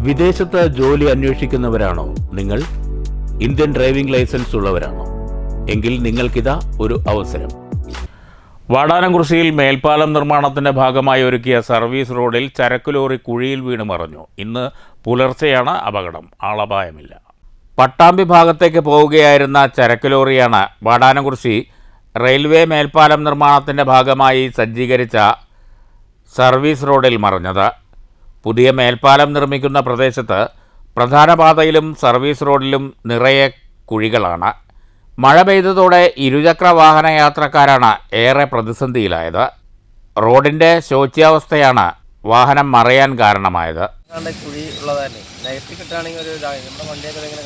വിദേശത്ത് ജോലി അന്വേഷിക്കുന്നവരാണോ? നിങ്ങൾ ഇന്ത്യൻ ഡ്രൈവിംഗ് ലൈസൻസ് ഉള്ളവരാണോ? എങ്കിൽ നിങ്ങൾക്കിതാ ഒരു അവസരം. വാടാനംകുറിശ്ശിയിൽ മേൽപ്പാലം നിർമ്മാണത്തിന്റെ ഭാഗമായി ഒരുക്കിയ സർവീസ് റോഡിൽ ചരക്ക് ലോറി കുഴിയിൽ വീണ് മറഞ്ഞു. ഇന്ന് പുലർച്ചെയാണ് അപകടം. ആളപായമില്ല. പട്ടാമ്പി ഭാഗത്തേക്ക് പോവുകയായിരുന്ന ചരക്ക് ലോറിയാണ് വാടാനംകുറിശ്ശി റെയിൽവേ മേൽപ്പാലം നിർമ്മാണത്തിന്റെ ഭാഗമായി സജ്ജീകരിച്ച സർവീസ് റോഡിൽ മറഞ്ഞത്. പുതിയ മേൽപ്പാലം നിർമ്മിക്കുന്ന പ്രദേശത്ത് പ്രധാന പാതയിലും സർവീസ് റോഡിലും നിറയെ കുഴികളാണ്. മഴ പെയ്തതോടെ ഇരുചക്ര വാഹന യാത്രക്കാരാണ് ഏറെ പ്രതിസന്ധിയിലായത്. റോഡിന്റെ ശോച്യാവസ്ഥയാണ് വാഹനം മറയാൻ കാരണമായത്. കുഴി ഒരു ഇങ്ങനെ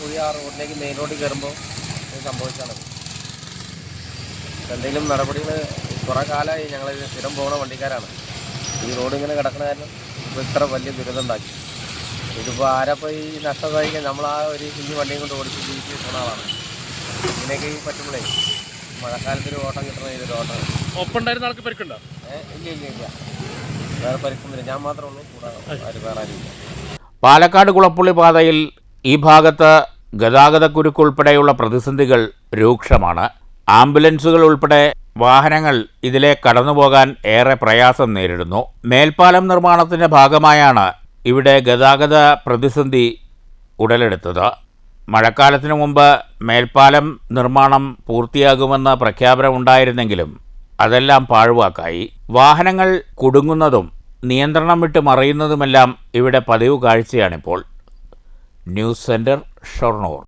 കുഴി ആ മെയിൻ എന്തെങ്കിലും നടപടികൾ കുറേ കാലമായി ഞങ്ങൾ സ്ഥിരം പോകുന്ന വണ്ടിക്കാരാണ്. ഈ റോഡ് ഇങ്ങനെ കിടക്കണ കാരണം ഇപ്പോൾ ഇത്ര വലിയ ദുരിതം ഉണ്ടാക്കി. ഇതിപ്പോൾ ആരപ്പോൾ ഈ നഷ്ടം സഹിക്കാൻ നമ്മൾ ആ ഒരു കുഞ്ഞു വണ്ടിയും കൊണ്ട് ഓടിച്ച് ജീവിച്ച് പോകുന്ന ആളാണ്. ഇങ്ങനെയൊക്കെ ഈ പറ്റുമ്പോഴേ മഴക്കാലത്ത് ഒരു ഓട്ടം കിട്ടണ ഇതൊരു ഓട്ടം. ഒപ്പുണ്ടായിരുന്ന ആൾക്ക് പരിക്കുണ്ടോ? ഏ, ഇല്ല ഇല്ല ഇല്ല. വേറെ പരിക്കൊന്നുമില്ല. ഞാൻ മാത്രമേ ഉള്ളൂ. കൂടാതെ ആര് വേറെ ആരുമില്ല പാലക്കാട് കുളപ്പുള്ളി പാതയിൽ ഈ ഭാഗത്ത് ഗതാഗതക്കുരുക്കുൾപ്പെടെയുള്ള പ്രതിസന്ധികൾ രൂക്ഷമാണ്. ആംബുലൻസുകൾ ഉൾപ്പെടെ വാഹനങ്ങൾ ഇതിലെ കടന്നുപോകാൻ ഏറെ പ്രയാസം നേരിടുന്നു. മേൽപ്പാലം നിർമ്മാണത്തിന്റെ ഭാഗമായാണ് ഇവിടെ ഗതാഗത പ്രതിസന്ധി ഉടലെടുത്തത്. മഴക്കാലത്തിനു മുമ്പ് മേൽപ്പാലം നിർമ്മാണം പൂർത്തിയാകുമെന്ന പ്രഖ്യാപനമുണ്ടായിരുന്നെങ്കിലും അതെല്ലാം പാഴ്വാക്കായി. വാഹനങ്ങൾ കുടുങ്ങുന്നതും നിയന്ത്രണം വിട്ട് മറിയുന്നതുമെല്ലാം ഇവിടെ പതിവ് കാഴ്ചയാണിപ്പോൾ ന്യൂസ് സെന്റർ ഷൊർണൂർ.